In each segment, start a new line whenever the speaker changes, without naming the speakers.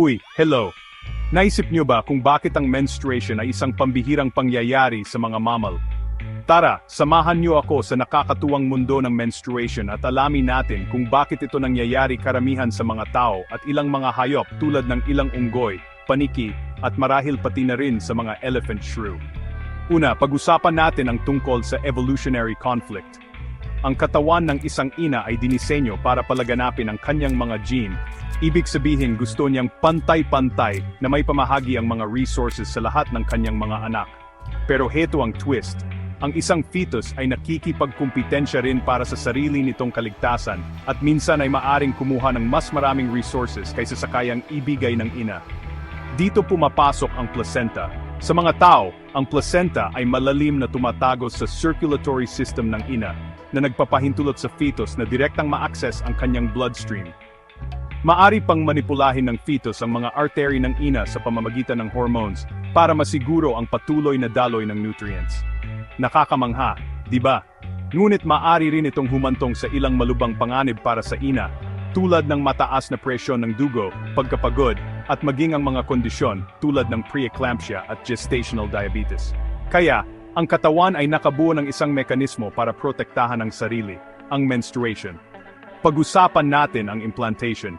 Uy, hello. Naisip niyo ba kung bakit ang menstruation ay isang pambihirang pangyayari sa mga mammal? Tara, samahan niyo ako sa nakakatuwang mundo ng menstruation at alamin natin kung bakit ito nangyayari karamihan sa mga tao at ilang mga hayop tulad ng ilang unggoy, paniki, at marahil pati na rin sa mga elephant shrew. Una, pag-usapan natin ang tungkol sa evolutionary conflict. Ang katawan ng isang ina ay dinisenyo para palaganapin ang kanyang mga gene. Ibig sabihin gusto niyang pantay-pantay na may pamahagi ang mga resources sa lahat ng kanyang mga anak. Pero heto ang twist. Ang isang fetus ay nakikipagkumpetensya rin para sa sarili nitong kaligtasan at minsan ay maaring kumuha ng mas maraming resources kaysa sa kayang ibigay ng ina. Dito pumapasok ang placenta. Sa mga tao, ang placenta ay malalim na tumatago sa circulatory system ng ina na nagpapahintulot sa fetus na direktang ma-access ang kanyang bloodstream. Maari pang manipulahin ng fetus ang mga artery ng ina sa pamamagitan ng hormones para masiguro ang patuloy na daloy ng nutrients. Nakakamangha, di ba? Ngunit maari rin itong humantong sa ilang malubang panganib para sa ina, tulad ng mataas na presyon ng dugo, pagkapagod, at maging ang mga kondisyon tulad ng preeclampsia at gestational diabetes. Kaya, ang katawan ay nakabuo ng isang mekanismo para protektahan ang sarili, ang menstruation. Pag-usapan natin ang implantation.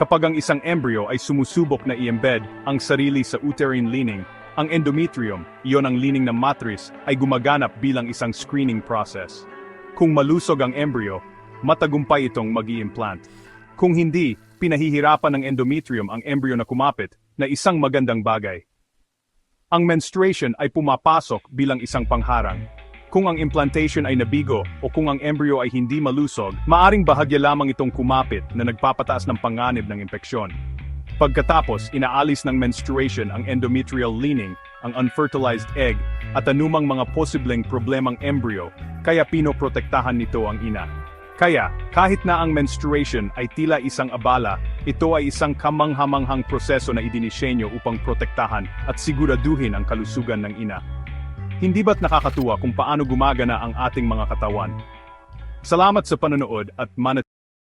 Kapag ang isang embryo ay sumusubok na i-embed ang sarili sa uterine lining, ang endometrium, iyon ang lining ng matris, ay gumaganap bilang isang screening process. Kung malusog ang embryo, matagumpay itong mag implant Kung hindi, pinahihirapan ng endometrium ang embryo na kumapit, na isang magandang bagay. Ang menstruation ay pumapasok bilang isang pangharang. Kung ang implantation ay nabigo o kung ang embryo ay hindi malusog, maaring bahagya lamang itong kumapit na nagpapataas ng panganib ng impeksyon. Pagkatapos, inaalis ng menstruation ang endometrial lining, ang unfertilized egg, at anumang mga posibleng problemang embryo, kaya pinoprotektahan nito ang ina. Kaya, kahit na ang menstruation ay tila isang abala, ito ay isang kamanghamanghang proseso na idinisenyo upang protektahan at siguraduhin ang kalusugan ng ina. Hindi ba't nakakatuwa kung paano gumagana ang ating mga katawan? Salamat sa panonood at manat